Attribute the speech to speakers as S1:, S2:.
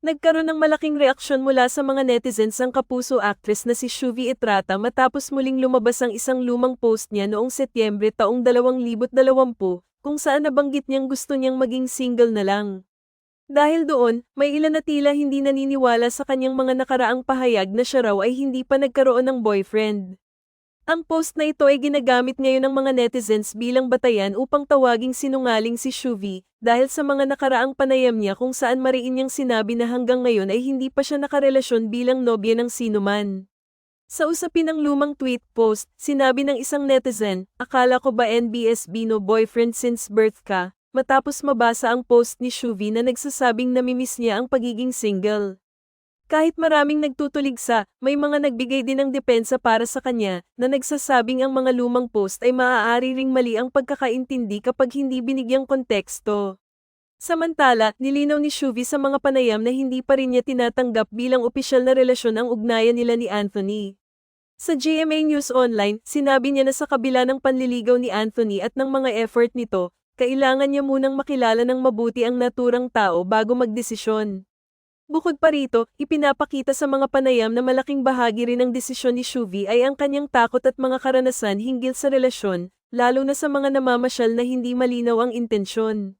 S1: Nagkaroon ng malaking reaksyon mula sa mga netizens ang kapuso actress na si Shuvi Etrata matapos muling lumabas ang isang lumang post niya noong Setyembre taong 2020 kung saan nabanggit niyang gusto niyang maging single na lang. Dahil doon, may ilan na tila hindi naniniwala sa kanyang mga nakaraang pahayag na siya raw ay hindi pa nagkaroon ng boyfriend. Ang post na ito ay ginagamit ngayon ng mga netizens bilang batayan upang tawaging sinungaling si Shuvi dahil sa mga nakaraang panayam niya kung saan mariin niyang sinabi na hanggang ngayon ay hindi pa siya nakarelasyon bilang nobya ng sinuman. Sa usapin ng lumang tweet post, sinabi ng isang netizen, akala ko ba NBSB no boyfriend since birth ka, matapos mabasa ang post ni Shuvi na nagsasabing namimiss niya ang pagiging single. Kahit maraming nagtutuligsa, may mga nagbigay din ng depensa para sa kanya, na nagsasabing ang mga lumang post ay maaari ring mali ang pagkakaintindi kapag hindi binigyang konteksto. Samantala, nilinaw ni Shuvi sa mga panayam na hindi pa rin niya tinatanggap bilang opisyal na relasyon ang ugnayan nila ni Anthony. Sa GMA News Online, sinabi niya na sa kabila ng panliligaw ni Anthony at ng mga effort nito, kailangan niya munang makilala ng mabuti ang naturang tao bago magdesisyon. Bukod pa rito, ipinapakita sa mga panayam na malaking bahagi rin ng desisyon ni Shuvi ay ang kanyang takot at mga karanasan hinggil sa relasyon, lalo na sa mga namamasyal na hindi malinaw ang intensyon.